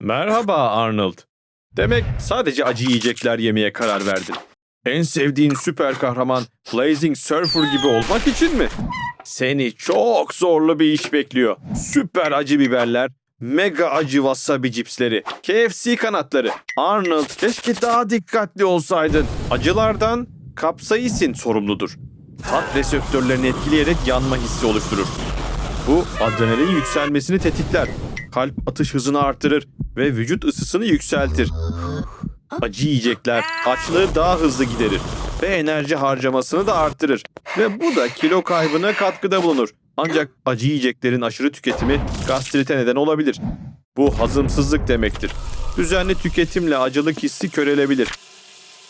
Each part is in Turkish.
Merhaba Arnold. Demek sadece acı yiyecekler yemeye karar verdin. En sevdiğin süper kahraman Blazing Surfer gibi olmak için mi? Seni çok zorlu bir iş bekliyor. Süper acı biberler, mega acı wasabi cipsleri, KFC kanatları. Arnold keşke daha dikkatli olsaydın. Acılardan kapsaisin sorumludur. Tat reseptörlerini etkileyerek yanma hissi oluşturur. Bu adrenalin yükselmesini tetikler. Kalp atış hızını artırır ve vücut ısısını yükseltir. Acı yiyecekler açlığı daha hızlı giderir ve enerji harcamasını da arttırır. Ve bu da kilo kaybına katkıda bulunur. Ancak acı yiyeceklerin aşırı tüketimi gastrite neden olabilir. Bu hazımsızlık demektir. Düzenli tüketimle acılık hissi körelebilir.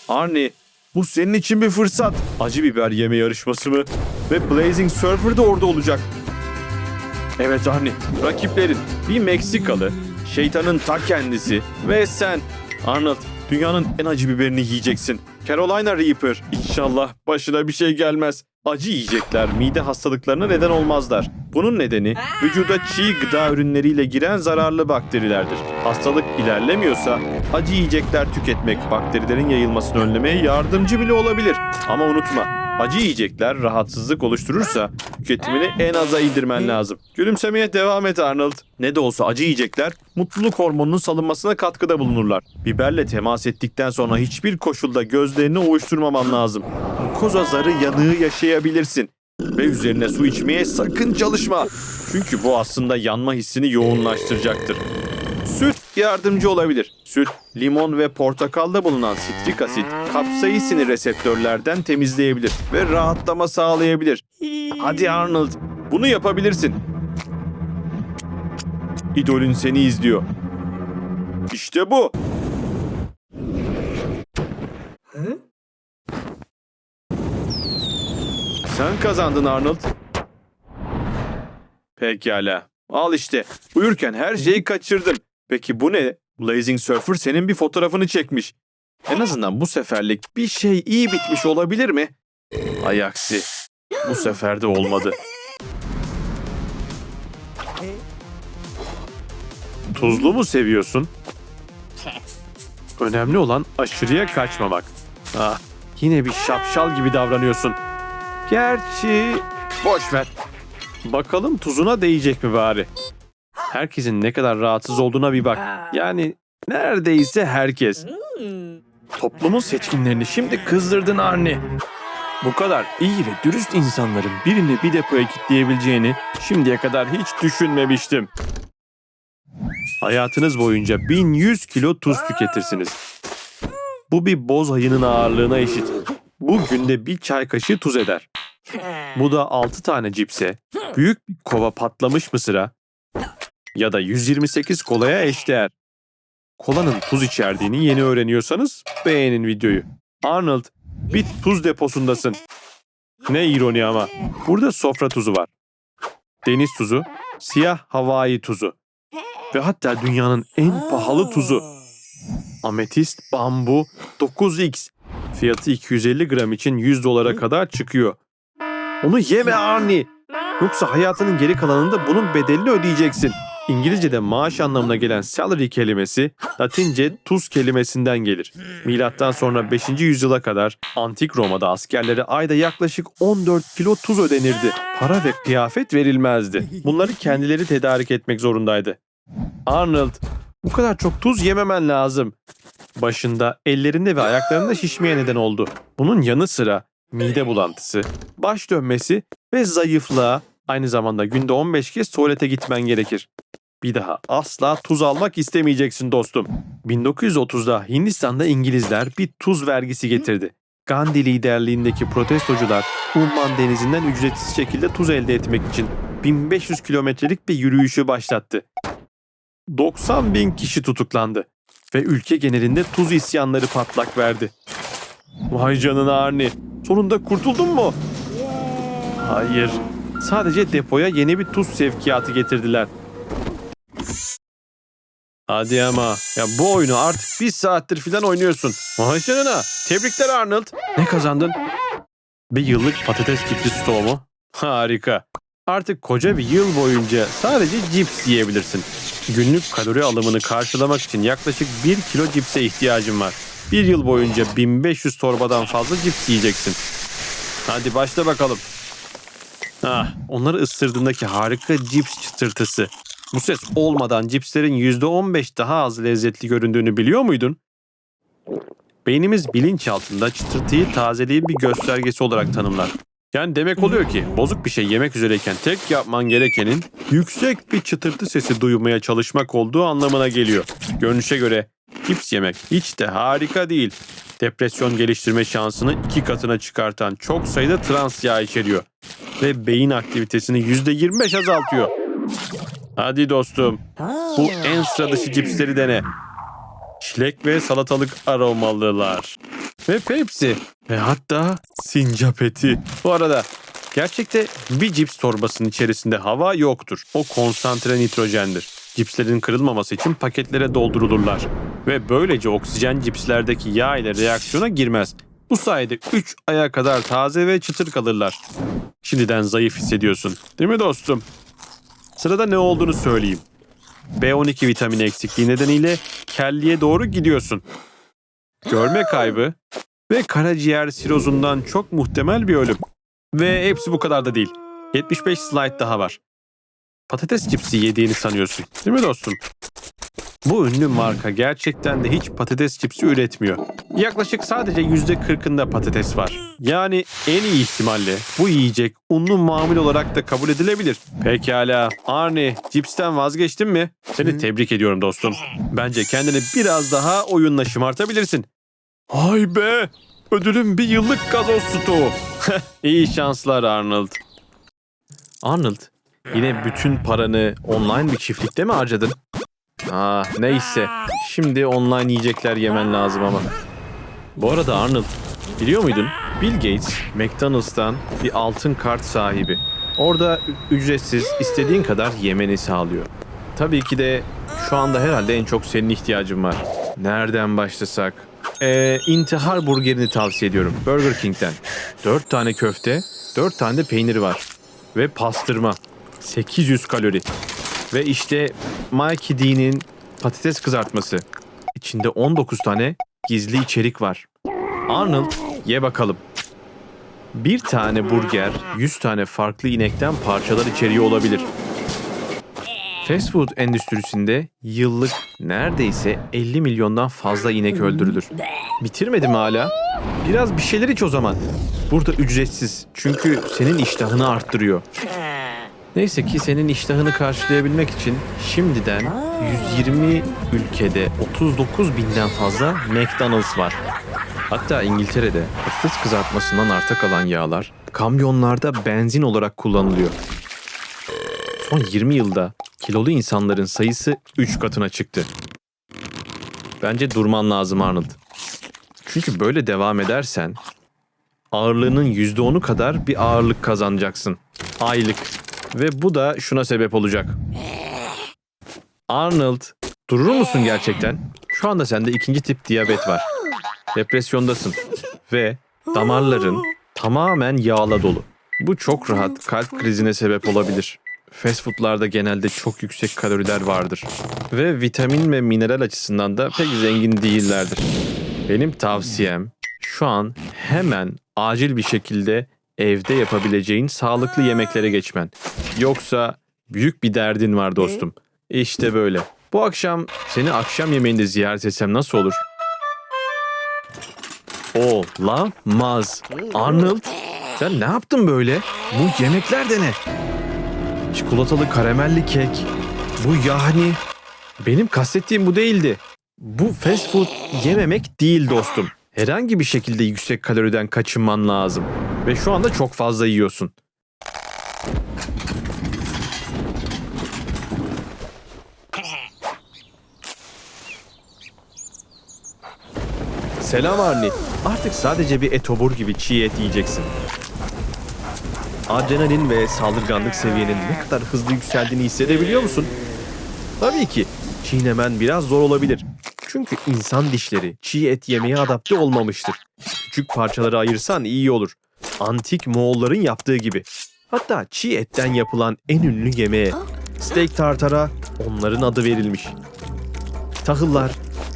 Arnie, bu senin için bir fırsat. Acı biber yeme yarışması mı? Ve Blazing Surfer de orada olacak. Evet Arnie, rakiplerin bir Meksikalı, şeytanın ta kendisi ve sen. Arnold, dünyanın en acı biberini yiyeceksin. Carolina Reaper, İnşallah başına bir şey gelmez. Acı yiyecekler mide hastalıklarına neden olmazlar. Bunun nedeni vücuda çiğ gıda ürünleriyle giren zararlı bakterilerdir. Hastalık ilerlemiyorsa acı yiyecekler tüketmek bakterilerin yayılmasını önlemeye yardımcı bile olabilir. Ama unutma acı yiyecekler rahatsızlık oluşturursa tüketimini en aza indirmen lazım. Gülümsemeye devam et Arnold. Ne de olsa acı yiyecekler mutluluk hormonunun salınmasına katkıda bulunurlar. Biberle temas ettikten sonra hiçbir koşulda gözlerini ovuşturmaman lazım. Mukoza zarı yanığı yaşayabilirsin. Ve üzerine su içmeye sakın çalışma. Çünkü bu aslında yanma hissini yoğunlaştıracaktır. Süt yardımcı olabilir. Süt, limon ve portakalda bulunan sitrik asit kapsaisini reseptörlerden temizleyebilir ve rahatlama sağlayabilir. Hadi Arnold, bunu yapabilirsin. İdolün seni izliyor. İşte bu. Sen kazandın Arnold. Pekala. Al işte. Uyurken her şeyi kaçırdın. Peki bu ne? Blazing Surfer senin bir fotoğrafını çekmiş. En azından bu seferlik bir şey iyi bitmiş olabilir mi? Ay aksi. Bu sefer de olmadı. Tuzlu mu seviyorsun? Önemli olan aşırıya kaçmamak. Ah, yine bir şapşal gibi davranıyorsun. Gerçi boş ver. Bakalım tuzuna değecek mi bari? Herkesin ne kadar rahatsız olduğuna bir bak. Yani neredeyse herkes. Toplumun seçkinlerini şimdi kızdırdın Arne. Bu kadar iyi ve dürüst insanların birini bir depoya kitleyebileceğini şimdiye kadar hiç düşünmemiştim. Hayatınız boyunca 1100 kilo tuz tüketirsiniz. Bu bir boz ayının ağırlığına eşit. Bu günde bir çay kaşığı tuz eder. Bu da 6 tane cipse, büyük bir kova patlamış mısıra ya da 128 kolaya eşdeğer. Kolanın tuz içerdiğini yeni öğreniyorsanız beğenin videoyu. Arnold, bir tuz deposundasın. Ne ironi ama. Burada sofra tuzu var. Deniz tuzu, siyah havai tuzu ve hatta dünyanın en pahalı tuzu. Ametist bambu 9x. Fiyatı 250 gram için 100 dolara kadar çıkıyor. Onu yeme Arnie. Yoksa hayatının geri kalanında bunun bedelini ödeyeceksin. İngilizce'de maaş anlamına gelen salary kelimesi Latince tuz kelimesinden gelir. Milattan sonra 5. yüzyıla kadar antik Roma'da askerlere ayda yaklaşık 14 kilo tuz ödenirdi. Para ve kıyafet verilmezdi. Bunları kendileri tedarik etmek zorundaydı. Arnold, bu kadar çok tuz yememen lazım. Başında, ellerinde ve ayaklarında şişmeye neden oldu. Bunun yanı sıra mide bulantısı, baş dönmesi ve zayıflığa aynı zamanda günde 15 kez tuvalete gitmen gerekir. Bir daha asla tuz almak istemeyeceksin dostum. 1930'da Hindistan'da İngilizler bir tuz vergisi getirdi. Gandhi liderliğindeki protestocular Umman denizinden ücretsiz şekilde tuz elde etmek için 1500 kilometrelik bir yürüyüşü başlattı. 90 bin kişi tutuklandı ve ülke genelinde tuz isyanları patlak verdi. Vay canına Arni, sonunda kurtuldun mu? Hayır, sadece depoya yeni bir tuz sevkiyatı getirdiler. Hadi ama, ya bu oyunu artık bir saattir filan oynuyorsun. Vay canına, tebrikler Arnold. Ne kazandın? Bir yıllık patates cipsi stoğu mu? Harika. Artık koca bir yıl boyunca sadece cips yiyebilirsin. Günlük kalori alımını karşılamak için yaklaşık 1 kilo cipse ihtiyacım var. Bir yıl boyunca 1500 torbadan fazla cips yiyeceksin. Hadi başla bakalım. Ah, onları ısırdığındaki harika cips çıtırtısı. Bu ses olmadan cipslerin %15 daha az lezzetli göründüğünü biliyor muydun? Beynimiz bilinçaltında çıtırtıyı tazeliğin bir göstergesi olarak tanımlar. Yani demek oluyor ki bozuk bir şey yemek üzereyken tek yapman gerekenin yüksek bir çıtırtı sesi duymaya çalışmak olduğu anlamına geliyor. Görünüşe göre cips yemek hiç de harika değil. Depresyon geliştirme şansını iki katına çıkartan çok sayıda trans yağ içeriyor. Ve beyin aktivitesini %25 azaltıyor. Hadi dostum bu en sıra dışı cipsleri dene. Çilek ve salatalık aromalılar. Ve Pepsi. Ve hatta sincap eti. Bu arada gerçekte bir cips torbasının içerisinde hava yoktur. O konsantre nitrojendir. Cipslerin kırılmaması için paketlere doldurulurlar. Ve böylece oksijen cipslerdeki yağ ile reaksiyona girmez. Bu sayede 3 aya kadar taze ve çıtır kalırlar. Şimdiden zayıf hissediyorsun. Değil mi dostum? Sırada ne olduğunu söyleyeyim. B12 vitamini eksikliği nedeniyle kelliye doğru gidiyorsun. Görme kaybı ve karaciğer sirozundan çok muhtemel bir ölüm. Ve hepsi bu kadar da değil. 75 slide daha var. Patates cipsi yediğini sanıyorsun. Değil mi dostum? Bu ünlü marka gerçekten de hiç patates cipsi üretmiyor. Yaklaşık sadece %40'ında patates var. Yani en iyi ihtimalle bu yiyecek unlu mamul olarak da kabul edilebilir. Pekala. Arnie, cipsten vazgeçtin mi? Seni tebrik ediyorum dostum. Bence kendini biraz daha oyunla şımartabilirsin. Ay be! Ödülüm bir yıllık gazoz stoğu. iyi şanslar Arnold. Arnold, yine bütün paranı online bir çiftlikte mi harcadın? Ah neyse. Şimdi online yiyecekler yemen lazım ama. Bu arada Arnold, biliyor muydun? Bill Gates, McDonald's'tan bir altın kart sahibi. Orada ücretsiz istediğin kadar yemeni sağlıyor. Tabii ki de şu anda herhalde en çok senin ihtiyacın var. Nereden başlasak? Ee, intihar burgerini tavsiye ediyorum. Burger King'den. 4 tane köfte, 4 tane de peynir var. Ve pastırma. 800 kalori. Ve işte Mikey D'nin patates kızartması. İçinde 19 tane gizli içerik var. Arnold ye bakalım. Bir tane burger 100 tane farklı inekten parçalar içeriyor olabilir. Fast food endüstrisinde yıllık neredeyse 50 milyondan fazla inek öldürülür. Bitirmedim hala. Biraz bir şeyler iç o zaman. Burada ücretsiz. Çünkü senin iştahını arttırıyor. Neyse ki senin iştahını karşılayabilmek için şimdiden 120 ülkede 39 binden fazla McDonald's var. Hatta İngiltere'de patates kızartmasından arta kalan yağlar kamyonlarda benzin olarak kullanılıyor. Son 20 yılda kilolu insanların sayısı 3 katına çıktı. Bence durman lazım Arnold. Çünkü böyle devam edersen ağırlığının %10'u kadar bir ağırlık kazanacaksın. Aylık. Ve bu da şuna sebep olacak. Arnold, durur musun gerçekten? Şu anda sende ikinci tip diyabet var. Depresyondasın. Ve damarların tamamen yağla dolu. Bu çok rahat kalp krizine sebep olabilir. Fast foodlarda genelde çok yüksek kaloriler vardır. Ve vitamin ve mineral açısından da pek zengin değillerdir. Benim tavsiyem şu an hemen acil bir şekilde evde yapabileceğin sağlıklı yemeklere geçmen. Yoksa büyük bir derdin var dostum. İşte böyle. Bu akşam seni akşam yemeğinde ziyaret etsem nasıl olur? Olamaz. Arnold sen ne yaptın böyle? Bu yemekler de ne? Çikolatalı karamelli kek. Bu yani benim kastettiğim bu değildi. Bu fast food yememek değil dostum. Herhangi bir şekilde yüksek kaloriden kaçınman lazım. Ve şu anda çok fazla yiyorsun. Selam Arni. Artık sadece bir etobur gibi çiğ et yiyeceksin. Adrenalin ve saldırganlık seviyenin ne kadar hızlı yükseldiğini hissedebiliyor musun? Tabii ki. Çiğnemen biraz zor olabilir. Çünkü insan dişleri çiğ et yemeye adapte olmamıştır. Küçük parçalara ayırsan iyi olur. Antik Moğolların yaptığı gibi. Hatta çiğ etten yapılan en ünlü yemeğe steak tartara onların adı verilmiş. Tahıllar,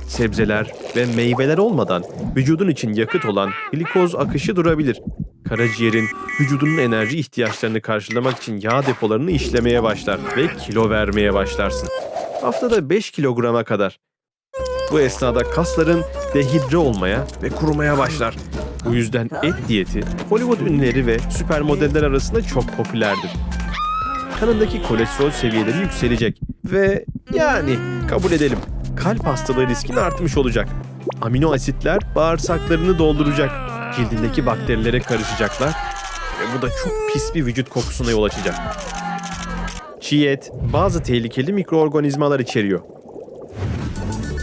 sebzeler ve meyveler olmadan vücudun için yakıt olan glikoz akışı durabilir. Karaciğerin vücudunun enerji ihtiyaçlarını karşılamak için yağ depolarını işlemeye başlar ve kilo vermeye başlarsın. Haftada 5 kilograma kadar. Bu esnada kasların dehidre olmaya ve kurumaya başlar. Bu yüzden et diyeti Hollywood ünlüleri ve süper modeller arasında çok popülerdir. Kanındaki kolesterol seviyeleri yükselecek ve yani kabul edelim kalp hastalığı riskin artmış olacak. Amino asitler bağırsaklarını dolduracak. Cildindeki bakterilere karışacaklar ve bu da çok pis bir vücut kokusuna yol açacak. Çiğ et bazı tehlikeli mikroorganizmalar içeriyor.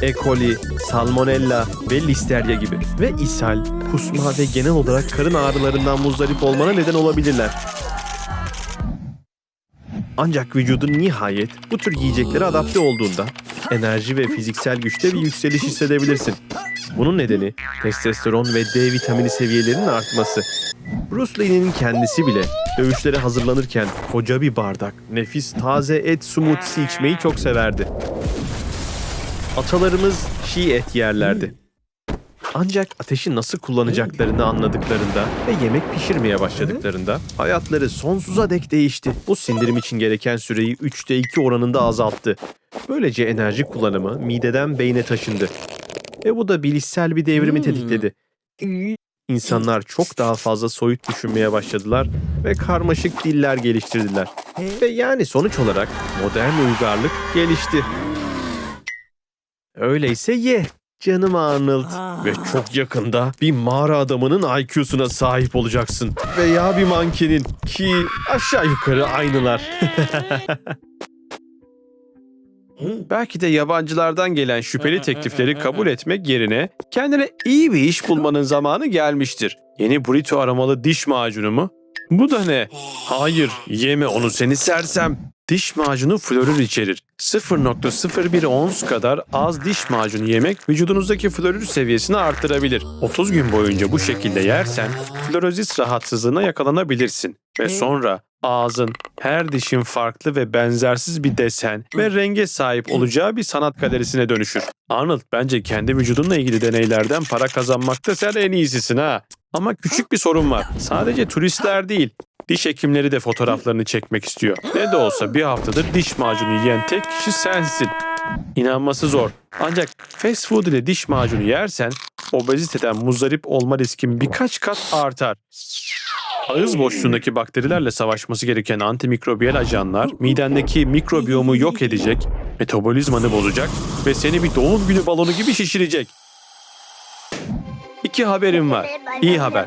E. coli, salmonella ve listerya gibi ve ishal, kusma ve genel olarak karın ağrılarından muzdarip olmana neden olabilirler. Ancak vücudun nihayet bu tür yiyeceklere adapte olduğunda enerji ve fiziksel güçte bir yükseliş hissedebilirsin. Bunun nedeni testosteron ve D vitamini seviyelerinin artması. Bruce Lee'nin kendisi bile dövüşlere hazırlanırken koca bir bardak nefis taze et smoothie'si içmeyi çok severdi. Atalarımız çiğ et yerlerdi. Ancak ateşi nasıl kullanacaklarını anladıklarında ve yemek pişirmeye başladıklarında hayatları sonsuza dek değişti. Bu sindirim için gereken süreyi 3'te 2 oranında azalttı. Böylece enerji kullanımı mideden beyne taşındı. Ve bu da bilişsel bir devrimi tetikledi. İnsanlar çok daha fazla soyut düşünmeye başladılar ve karmaşık diller geliştirdiler. Ve yani sonuç olarak modern uygarlık gelişti. Öyleyse ye. Canım Arnold. Ve çok yakında bir mağara adamının IQ'suna sahip olacaksın. Veya bir mankenin ki aşağı yukarı aynılar. Belki de yabancılardan gelen şüpheli teklifleri kabul etmek yerine kendine iyi bir iş bulmanın zamanı gelmiştir. Yeni burrito aromalı diş macunu mu? Bu da ne? Hayır, yeme onu seni sersem. Diş macunu florür içerir. 0.01 ons kadar az diş macunu yemek vücudunuzdaki florür seviyesini arttırabilir. 30 gün boyunca bu şekilde yersen florozis rahatsızlığına yakalanabilirsin. Ve sonra ağzın, her dişin farklı ve benzersiz bir desen ve renge sahip olacağı bir sanat galerisine dönüşür. Arnold bence kendi vücudunla ilgili deneylerden para kazanmakta sen en iyisisin ha. Ama küçük bir sorun var. Sadece turistler değil, diş hekimleri de fotoğraflarını çekmek istiyor. Ne de olsa bir haftadır diş macunu yiyen tek kişi sensin. İnanması zor. Ancak fast food ile diş macunu yersen obeziteden muzdarip olma riskin birkaç kat artar. Ağız boşluğundaki bakterilerle savaşması gereken antimikrobiyal ajanlar midendeki mikrobiyomu yok edecek, metabolizmanı bozacak ve seni bir doğum günü balonu gibi şişirecek. İki haberim var. İyi haber.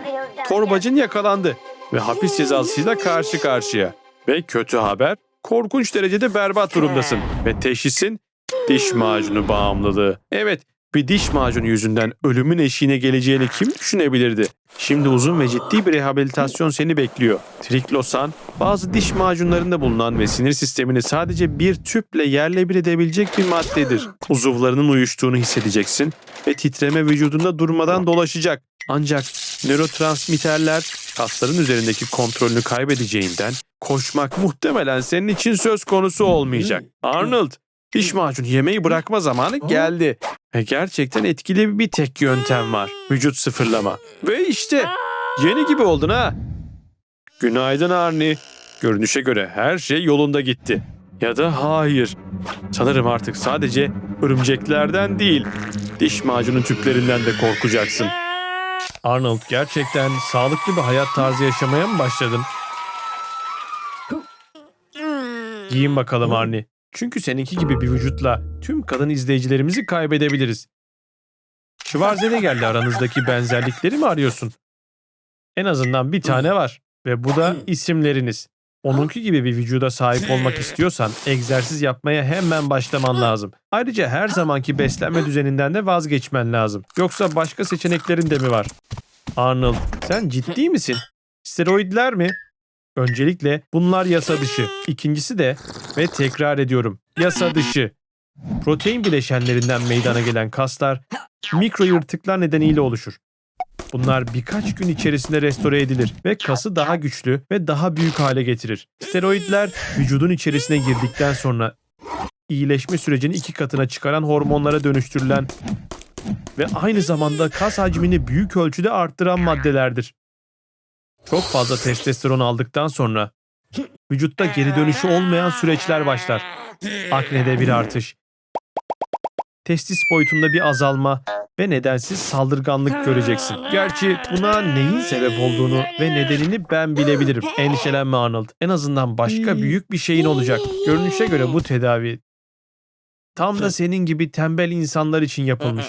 Torbacın yakalandı ve hapis cezasıyla karşı karşıya. Ve kötü haber, korkunç derecede berbat durumdasın ve teşhisin diş macunu bağımlılığı. Evet, bir diş macunu yüzünden ölümün eşiğine geleceğini kim düşünebilirdi? Şimdi uzun ve ciddi bir rehabilitasyon seni bekliyor. Triklosan, bazı diş macunlarında bulunan ve sinir sistemini sadece bir tüple yerle bir edebilecek bir maddedir. Uzuvlarının uyuştuğunu hissedeceksin ve titreme vücudunda durmadan dolaşacak. Ancak nörotransmitterler kasların üzerindeki kontrolünü kaybedeceğinden koşmak muhtemelen senin için söz konusu olmayacak. Arnold, diş macunu yemeği bırakma zamanı geldi. Ve gerçekten etkili bir tek yöntem var. Vücut sıfırlama. Ve işte yeni gibi oldun ha. Günaydın Arni. Görünüşe göre her şey yolunda gitti. Ya da hayır. Sanırım artık sadece örümceklerden değil, diş macunu tüplerinden de korkacaksın. Arnold gerçekten sağlıklı bir hayat tarzı yaşamaya mı başladın? Giyin bakalım Arni. Çünkü seninki gibi bir vücutla tüm kadın izleyicilerimizi kaybedebiliriz. Schwarzenegger'le aranızdaki benzerlikleri mi arıyorsun? En azından bir tane var ve bu da isimleriniz. Onunki gibi bir vücuda sahip olmak istiyorsan egzersiz yapmaya hemen başlaman lazım. Ayrıca her zamanki beslenme düzeninden de vazgeçmen lazım. Yoksa başka seçeneklerin de mi var? Arnold, sen ciddi misin? Steroidler mi? Öncelikle bunlar yasa dışı. İkincisi de ve tekrar ediyorum yasa dışı. Protein bileşenlerinden meydana gelen kaslar mikro yırtıklar nedeniyle oluşur. Bunlar birkaç gün içerisinde restore edilir ve kası daha güçlü ve daha büyük hale getirir. Steroidler vücudun içerisine girdikten sonra iyileşme sürecini iki katına çıkaran hormonlara dönüştürülen ve aynı zamanda kas hacmini büyük ölçüde arttıran maddelerdir. Çok fazla testosteron aldıktan sonra vücutta geri dönüşü olmayan süreçler başlar. Aknede bir artış, testis boyutunda bir azalma ve nedensiz saldırganlık göreceksin. Gerçi buna neyin sebep olduğunu ve nedenini ben bilebilirim. Endişelenme Arnold. En azından başka büyük bir şeyin olacak. Görünüşe göre bu tedavi tam da senin gibi tembel insanlar için yapılmış.